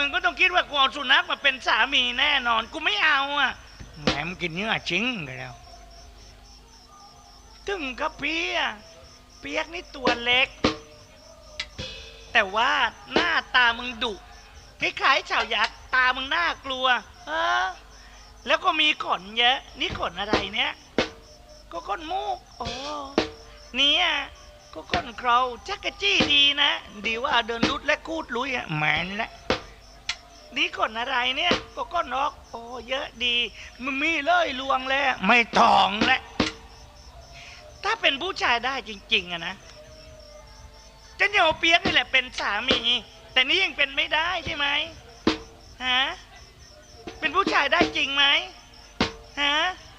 มึงก็ต้องคิดว่ากูเอาสุนัขมาเป็นสามีแน่นอน กูไม่เอาอะแหมมกินเนื้อจริงกันแล้ว ถึงกับเปียเปียกนี่ตัวเล็ก แต่ว่าหน้าตามึงดุคล้ายๆชาวยักษ์ตามึงน่ากลัว เออ แล้วก็มีขนเยอะ นี่ขนอะไรเนี่ย ก็ก้นมูก โอ้เนี่ยก็ก้นเคราจักกะจี้ดีนะ ดีว่าเดินลุดและคูดลุยอะแหมนแหละ นี่ขนอะไรเนี่ยก็ก้นนกโอ้เยอะดีมันมีเลยลวงแล้วไม่ตองแหละถ้าเป็นผู้ชายได้จริง ๆอะนะจะเหนียวเปียกนี่แหละเป็นสามี แต่นี่ยังเป็นไม่ได้ใช่ไหมฮะเป็นผู้ชายได้จริงไหมฮะ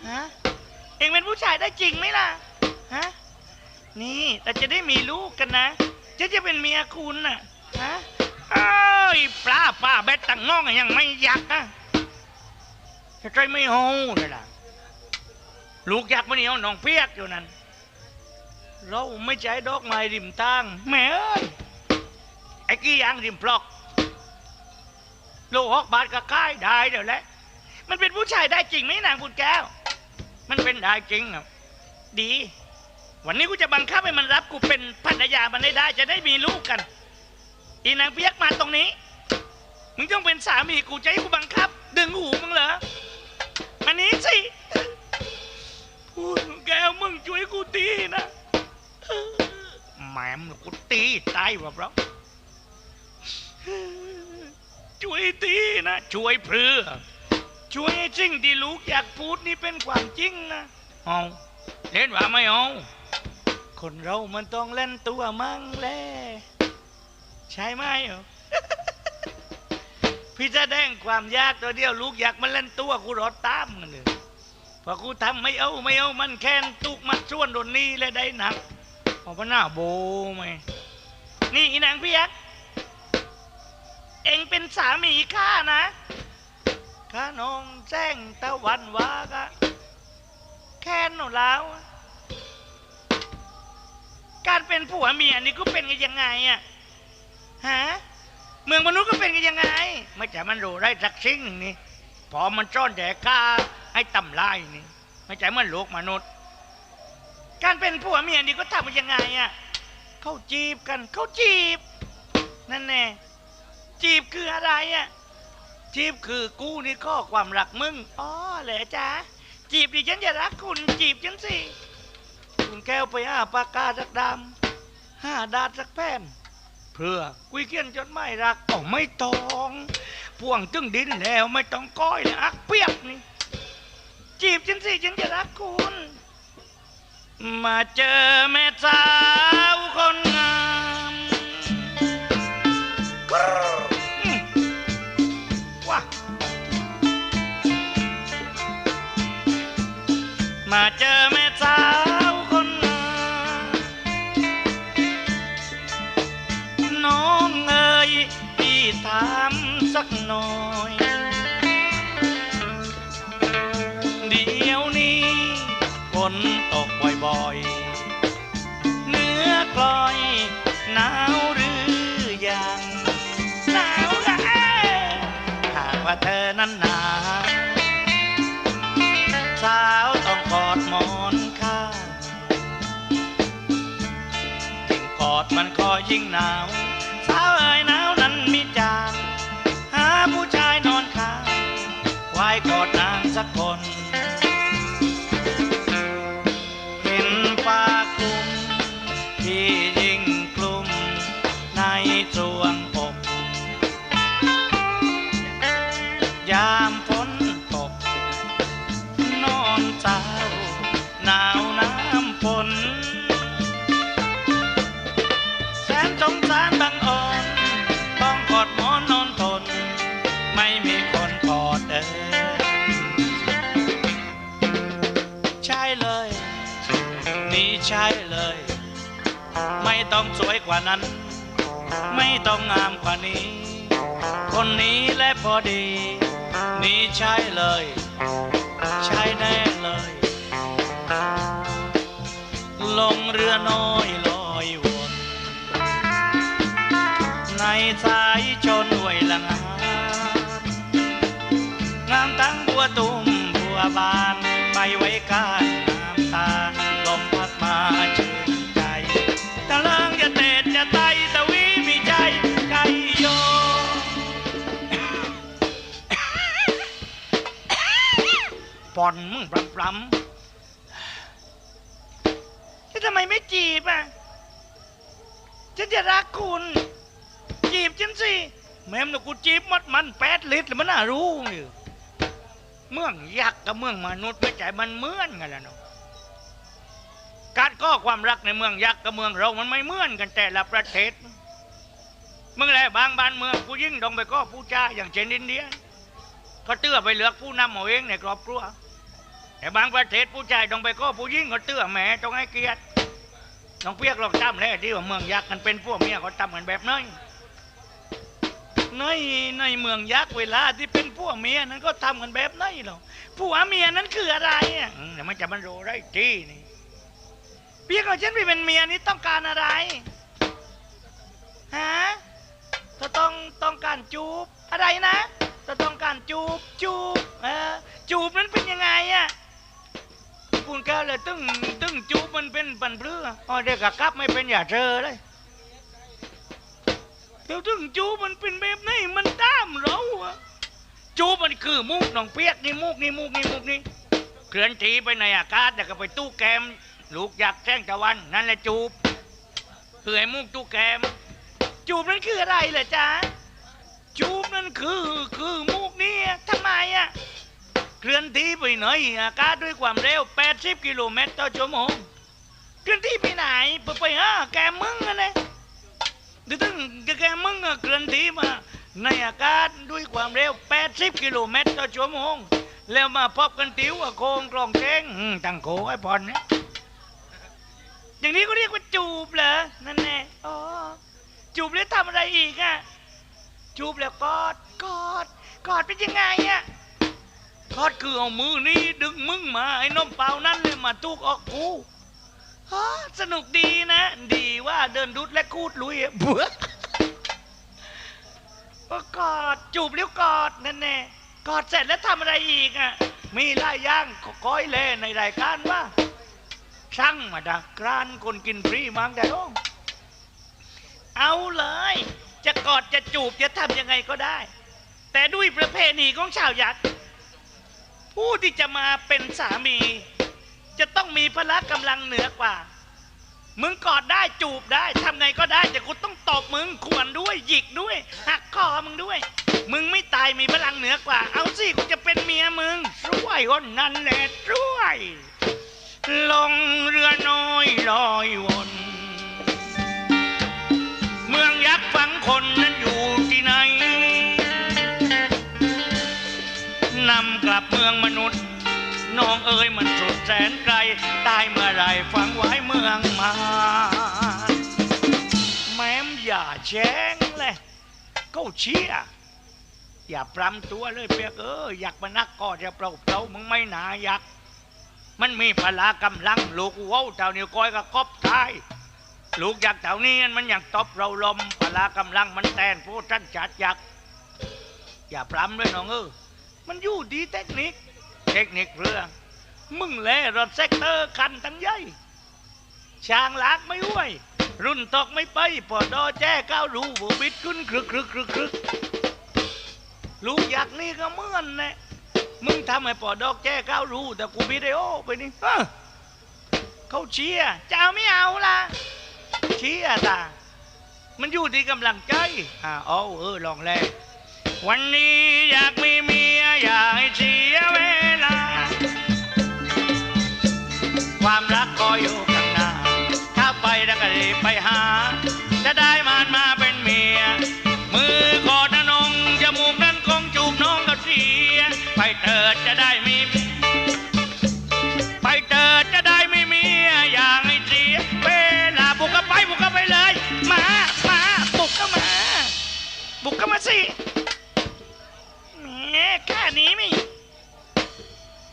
ฮะเองเป็นผู้ชายได้จริงไหมล่ะฮะนี่เราจะได้มีลูกกันนะจะจะเป็นเมียคุณน่ะ เอ้ยปลาป้าเบ็ดตังงองยังไม่อยากอะจะใจไม่โหเลยล่ะลูกอยากมันนี่เอาน้องเปียกอยู่นั่นเราไม่ใช้ดอกไม้ริมทางแม่เอ้ยไอ้กี้ยางริมปลอกโลหกบาทก็ค่ายได้เดี๋ยวแหละมันเป็นผู้ชายได้จริงไหมนางบุญแก้ว มันเป็นได้จริงอะดี วันนี้กูจะบังคับให้มันรับกูเป็นภรรยามันได้ได้ จะได้มีลูกกัน อีนางเปียกมาตรงนี้ มึงต้องเป็นสามีกูจะให้กูบังคับ ดึงหูมึงเหรอมานี้สิพูดแก้วมึงช่วยกูตีนะแหมมกูตีตายวะเพราะช่วยตีนะ ช่วยเพื่อ ช่วยให้สิ่งที่ลูกอยากพูดนี่เป็นความจริงนะเอาเล่นว่าไม่เอาคนเรามันต้องเล่นตัวมั่งแล ใช่ไหมเหรอพี่จะแดงความยากตัวเดียวลูกอยากมาเล่นตัวกูรอตามกันเลยพอกูทำไม่เอาไม่เอามันแค้นตุกมัดส่วนโดนนี้และได้หนักพอพหน้าโบไหมนี่อีนางพี่ยักษ์เองเป็นสามีข้านะข้าน้องแจ้งตะวันวากะแค้นหนูแล้วการเป็นผัวเมียนี่ก็เป็นกันยังไงอะ ฮะเมืองมนุษย์ก็เป็นกันยังไง ไม่ใช่มันรู้ได้สักสิ่งหนึ่งนี่พอมันซ่อนแต่กล้าให้ตำลายนี่ ไม่ใช่มันโลกมนุษย์ การเป็นผัวเมียนี่ก็ทำกันยังไงอะเขาจีบกันเขาจีบ นั่นแน่จีบคืออะไรอะจีบคือกูนี่ข้อความรักมึงอ๋อเหรอจ๊ะจีบดิฉันจะรักคุณจีบฉันสิคุณแก้วไปห้าปากกาสักดำห้าดาดสักแผ่น เพื่อกุยเกียนจนไม่รักก็ไม่ต้องพ่วงตึงดินแล้วไม่ต้องก้อยเลยอักเปียกนี่จีบฉันสิฉันจะรักคุณ มาเจอแม่สาว นตกบ่อยๆ เนื้อกลอยหนาวหรือยังหนาวละหากว่าเธอนั้นหนาวสาวต้องกอดหมอนข้างยิ่งกอดมันก็ยิ่งหนาวสาวเอ๋ยหนาวนั้นมีจาง หาผู้ชายนอนข้างไว้กอดนางสักคน ใช่เลย ไม่ต้องสวยกว่านั้น ไม่ต้องงามกว่านี้ คนนี้และพอดี นี่ใช่เลย ใช่แน่เลย ลงเรือน้อยลอยวนในสา อนมึงปรำปรำแล้วทำไมไม่จีบอะฉันจะรักคุณ จีบฉันสิแม่มนะกูจีบมัดมันแปดลิตรแล้วมันน่ารู้นี่เมืองยักษ์กับเมืองมนุษย์ไม่ใจมันเหมือนกันแล้วเนาะการก่อความรักในเมืองยักษ์กับเมืองเรามันไม่เหมือนกันแต่ละประเทศเมืองแหละบางบ้านเมืองผู้ยิ่งต้องไปก่อผู้จ้าอย่างเช่นอินเดีย ก็เตื้อไปเลือกผู้นำเอาเองในครอบครัว แต่บางประเทศผู้ชายต้องไปก็ผู้หญิงก็เตื้อแหม่ต้องให้เกียรติต้องเปียกหลอกจำแล้วที่ว่าเมืองยักษ์มันเป็นพวกเมียเขาทำกันแบบนั้นในในเมืองยักษ์เวลาที่เป็นพวกเมียนั้นก็ทำกันแบบนั้นหรอกผัวเมียนั้นคืออะไรอะเดี๋ยวมันจะมันรู้ได้ที่นี่เปียกของฉันไปเป็นเมียนี่ต้องการอะไรฮะถ้าต้องต้องการจูบอะไรนะถ้าต้องการจูบจูบเออจูบนั้นเป็นยังไงอะ คุณแกเลยตึ้งตึ้งจูบมันเป็นปันเพื่ออ๋อเด็กกะกลับไม่เป็นอย่าเจอเลยเดี๋ยวตึ้งจูบมันเป็นแบบนี้มันตามเราอะจูบมันคือมูกน้องเปียกนี่มูกนี่มูกนี่มูกนี่เคลื่อนที่ไปในอากาศแต่ก็ไปตู้แกม ลูกอยากแจ้งตะวันนั่นแหละจูบคือไอ้มูกตู้แกม จูบนั้นคืออะไรเหรอจ๊ะจูบนั้นคือคือมูกนี่ทำไมอะ เคลื่อนที่ไปไหนอากาศด้วยความเร็ว 80 กิโลเมตรต่อชั่วโมงเคลื่อนที่ไปไหนไปไปหาแกมึงนะเดี๋ยวถึงแกมึงอะเคลื่อนที่มาในอากาศด้วยความเร็ว 80 กิโลเมตรต่อชั่วโมง แล้วมาพบกันติ๋วอะโคงกลองเจ้งตั้งโคไอ้พรเนี่ยอย่างนี้ก็เรียกว่าจูบเหรอ นั่นแน่อ๋อ จูบแล้วทำอะไรอีกอะจูบแล้วกอด กอด กอดเป็นยังไงอะ ทอดคือเอามือนี่ดึงมึงมาไอ้นมเปล่านั่นเลยมาตุกออกกูฮะสนุกดีนะ ดีว่าเดินดุดและคูดลุยอะบัวก็กอดจูบแล้วกอดนั่นแน่กอดเสร็จแล้วทำอะไรอีกอะมีหลายอย่างก้อยเล่ในรายการว่าช่างมาดักกรานคนกินฟรีมังแต่โอ้เอาเลย จะกอดจะจูบจะทำยังไงก็ได้ แต่ด้วยประเพณีของชาวยักษ์ ผู้ที่จะมาเป็นสามี จะต้องมีพละกำลังเหนือกว่า มึงกอดได้จูบได้ทำไงก็ได้ แต่กูต้องตบมึงขวนด้วย หยิกด้วย หักคอมึงด้วย มึงไม่ตายมีพลังเหนือกว่า เอาสิกูจะเป็นเมียมึงช่วยคนนั้นแหละช่วย ลงเรือน้อยลอยวน ลับเมืองมนุษย์ น้องเอ๋ยมันสุดแสนไกล ตายเมื่อไรฝังไว้เมืองมา แม้มอย่าแจ้งเลยเขาเชียอย่าปรำตัวเลยเปียกเอออยากมานักก็จะเปล่าเปล่ามึงไม่หนาอยากมันมีพละกำลังลูกว้าวเจ้านิ้วก้อยก็ครอบทายลูกอยากเท่านี้มันอยากตบเราลมพละกำลังมันแตนผู้ท่านจัดอยากอย่าปรำเลยน้องเออ มันอยู่ดีเทคนิค เทคนิคเรื่องมึงแลรถเซกเตอร์คันทั้งใหญ่ช่างลากไม่ไหวรุ่นตกไม่ไปพอดอแจ้ก้าวรูบูบิดขึ้นครึกครึกครึกครึกลูกอยากนี่ก็เมื่อนแน่มึงทำให้ปอดอกแจ้ก้าวรูแต่กูวิดีโอไปนี่เอ้อเขาเชียร์จะเอาไม่เอาล่ะเชียร์ตามันอยู่ที่กำลังใจอ่าเอาเออลองแลวันนี้อยากมีเมีย อยู่ข้างหน้า ถ้าไปแล้วก็รีบไปหา จะได้มันมาเป็นเมีย มือกอดนะนงจมูกนั้นคงจูบน้องก็เสีย ไปเถิดจะได้มี ไปเถิดจะได้ไม่มีอย่ากให้เสียเวลาบุกเข้าไปบุกเข้าไปเลย มา มาบุกเข้ามา บุกเข้ามาสิแหมแค่นี้ไม่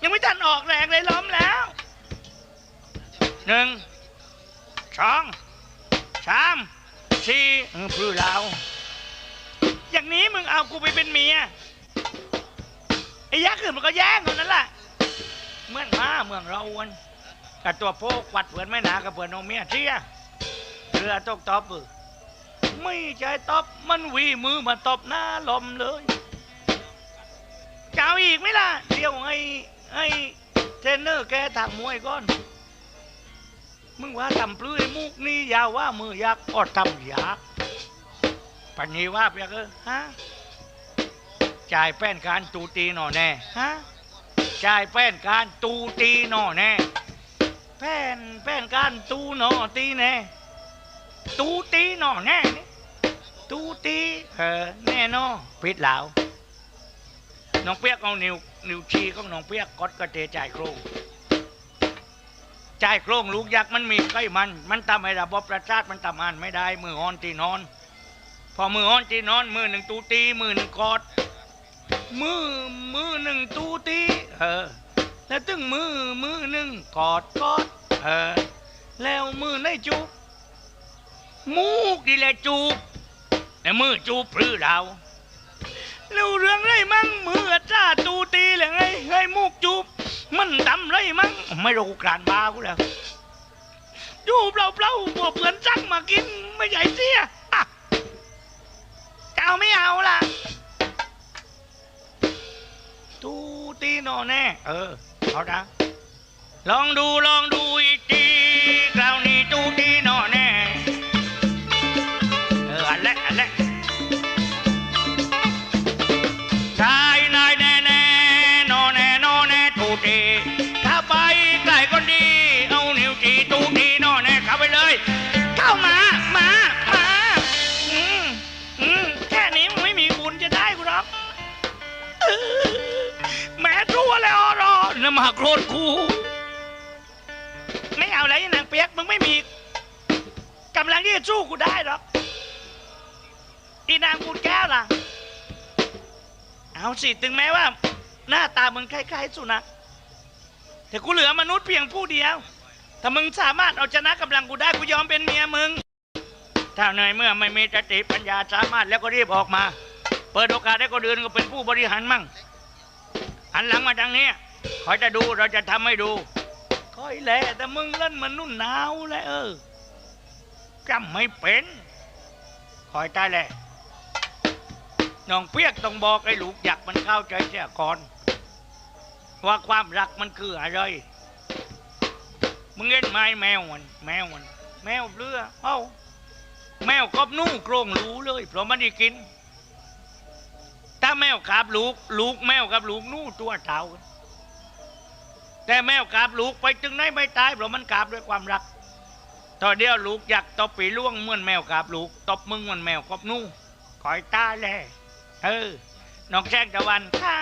ยังไม่ทันออกแรงเลยล้ม หนึ่งสองสามสี่เออพื้อเราอย่างนี้มึงเอากูไปเป็นเมียไอ้ยักษ์อื่นมันก็แย่งคนนั้นแหละเมืองมาเมืองเราวนกับตัวโป๊กวัดเผื่อนไม่หนากับเผื่อนนองเมียเที่ยเรือตกตบเออไม่ใจตบมันวีมือมาตบหน้าลมเลยจะเอาอีกไหมล่ะเดี๋ยวให้ให้เทรนเนอร์แกทางมวยก่อน มึงว่าทำปลื้ยมุกนี่ยาวว่ามือยักอดทำยากปัญญีว่าเปียกเออฮะจ่ายแป้นการตูตีหน่อแน่ฮะจ่ายแป้นการตูตีหน่อแน่แป้นแป้นการตูหน่อตีแน่ตูตีหน่อแน่ตูตีเออแน่นอปิดแล้วน้องเปียกเอานิ้วนิ้วชี้ของน้องเปียกกดกระเตจ่ายโครง จ่ายโครงลูกยักษ์มันมีไขมัน มันทำให้ระบบประสาทมันทำงานไม่ได้ มืออ่อนตีนอน พอมืออ่อนตีนอน มือหนึ่งตูตี มือหนึ่งกอด มือมือหนึ่งตูตีเออแล้วตึงมือมือหนึ่งกอดกอดเออแล้วมือในจูบมูกดีแหละจูบแล้วมือจูบปรือเราแล้วเรื่องไรมั่งมือจ้าตูตีเลยไง ไม่รู้กรานบ้ากูแล้วจูบเราเปล่าๆบวเพื่อนจังมากินไม่ใหญ่เสียอะจะเอาไม่เอาล่ะตูตีโนแน่ เออเอาละลองดูลองดูอีกทีคราวนี้ตูตีโนแน่ เอออันและอันและชายนายแน่แน่โนแน่โนแน่ตูตี มาโกรธกู ไม่เอาแล้วไอ้นางเปียกมึงไม่มีกำลังที่จะสู้กูได้หรอกอีนางกูแก้วล่ะ เอาสิถึงแม้ว่า หน้าตามึงคล้ายๆสุนัขแต่กูเหลือมนุษย์เพียงผู้เดียว ถ้ามึงสามารถเอาชนะกำลังกูได้กูยอมเป็นเมียมึง ถ้าเหนื่อยเมื่อไม่มีสติปัญญาสามารถแล้วก็รีบออกมา เปิดโอกาสให้คนอื่นก็เป็นผู้บริหารมั่งหันหลังมาทางนี้ คอยจะดูเราจะทำให้ดู คอยแหละแต่มึงเล่นมันนุ่นหนาวแหละเออจำไม่เป็น คอยตายแหละน้องเปียกต้องบอกไอ้ลูกอยากมันเข้าใจเสียก่อน ว่าความรักมันคืออะไร มึงเห็นไหมแมวมันแมวมันแมวเรือเอ้าแมวกอบนู่โกรงรู้เลย เพราะมันได้กิน ถ้าแมวกับลูก ลูกแมวกับลูกนู่ตัวเท่ากัน แต่แมวกับลูกไปถึงไหนไม่ตายเพราะมันกราบด้วยความรักตอนเดียวลูกอยากตบปีล่วงเหมือนแมวกับลูก ตบมึงเหมือนแมวกับนู่คอยตาแล่เออน้องแจ้งตะวันค่ะ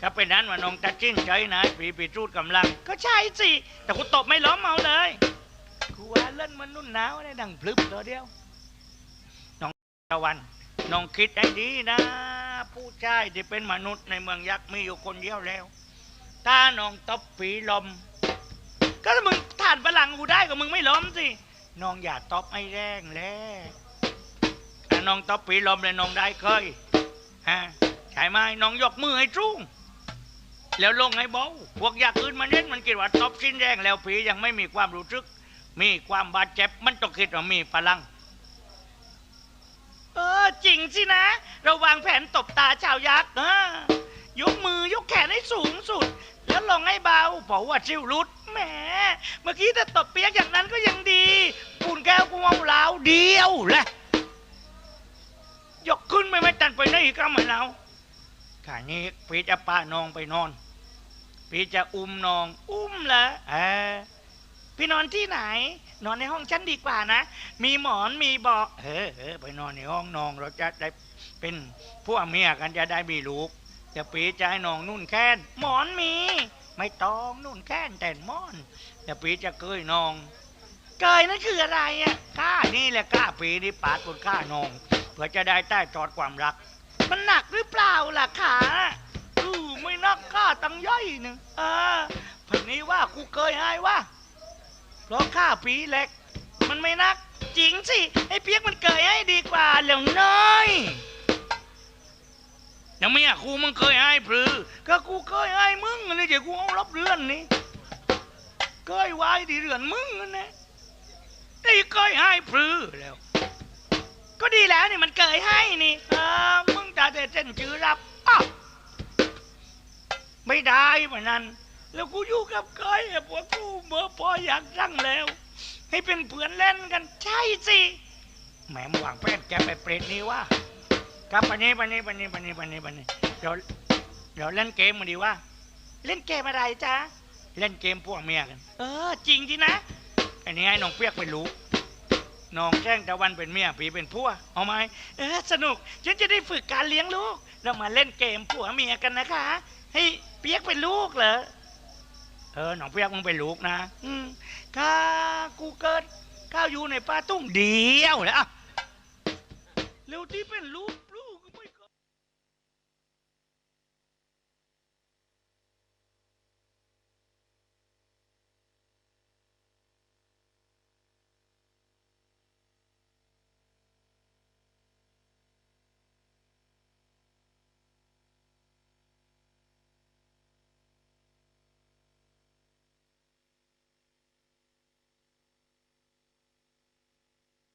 ก็เป็นนั้นว่าน้องตะจิ้นใจนะปีปีจูดกำลัง ก็ใช่สิ แต่กูตบไม่ล้อมเอาเลยกูว่าเล่นมันนุ่นหนาวได้ดังพลึบตัวเดียว น้องตะวัน น้องคิดให้ดีนะ ผู้ชายที่เป็นมนุษย์ในเมืองยักษ์มีอยู่คนเดียวแล้ว ถ้าน้องตบผีลม ก็ถ้ามึงฐานพลังกูได้ก็มึงไม่ล้มสิ น้องอย่าตบให้แรงแล้วถ้าน้องตบผีลมเลยน้องได้เคยฮะใช่ไหมน้องยกมือให้ trung แล้วลงให้เบาพวกยักษ์อื่นมันเน้นมันคิดว่าตบสิ้นแรงแล้วผียังไม่มีความรู้สึก มีความบาดเจ็บมันต้องคิดว่ามีพลัง เออจริงสินะ เราวางแผนตบตาชาวยักษ์นะ ยกมือยกแขนให้สูงสุด แล้วลองให้เบาเพราะว่าชิวรุดแหมเมื่อกี้ถ้าตบเปียกอย่างนั้นก็ยังดีปูนแก้วกูเอาเหลาเดียวแหละยกขึ้นไม่ไม่ตันไปไหนก็ไม่เราข้านี้พี่จะป้านองไปนอน พี่จะอุ้มนอง อุ้มละเออพี่นอนที่ไหน นอนในห้องฉันดีกว่านะ มีหมอนมีเบาะเออเออไปนอนในห้องนองเราจะได้เป็นพวกเมียกันจะได้มีลูก จะปีจะให้นองนุ่นแค้นหมอนมี ไม่ต้องนุ่นแค้นแต่หมอนจะปีจะเกยนอง เกยนั่นคืออะไรอะข้านี่แหละข้าปีนี่ปาดบนข้านอง เพื่อจะได้ใต้จอดความรัก มันหนักหรือเปล่าล่ะขาอือไม่นักข้าตั้งย่อยหนึ่งเออพันนี้ว่ากูเคยให้ว่าเพราะข้าปีเล็ก มันไม่นักจริงสิไอ้เปียกมันเกยให้ดีกว่าแล้วน้อย ยังไม่อะครูมึงเคยให้พรือ ก็กูเคยให้มึงนี่เดี๋ยวกูเอารับเรือนนี่เคยไว้ที่เรือนมึงนั่นนะนี่เคยให้พรือแล้ว ก็ดีแล้วนี่มันเคยให้นี่เออมึงจะแต่เส้นจือรับอ้าวไม่ได้เหมือนนั้น แล้วกูอยู่กับเคยอะพวกกูเมื่อพออยากสั่งแล้ว ให้เป็นเพื่อนเล่นกันใช่สิแหมมหวังแป้นแกไปเปรตนี่ว่า ครับปันนี้ปันนี้ปันนี้ปันนี้ปันนี้ปันนี้เดี๋ยวเดี๋ยวเล่นเกมมาดีว่า เล่นเกมอะไรจ๊ะเล่นเกมพวกเมียกัน เออ จริงจีนะ อันนี้ให้น้องเปียกเป็นลูกน้องแจ้งตะวันเป็นเมียผีเป็นผัวเอาไหมเออสนุกฉันจะได้ฝึกการเลี้ยงลูก เรามาเล่นเกมผัวเมียกันนะคะให้เปียกเป็นลูกเหรอเออน้องเปียกมึงเป็นลูกนะ อืมข้ากูเกิดข้าอยู่ในป่าตุ้งเดียวและอะเร็วที่เป็นลูก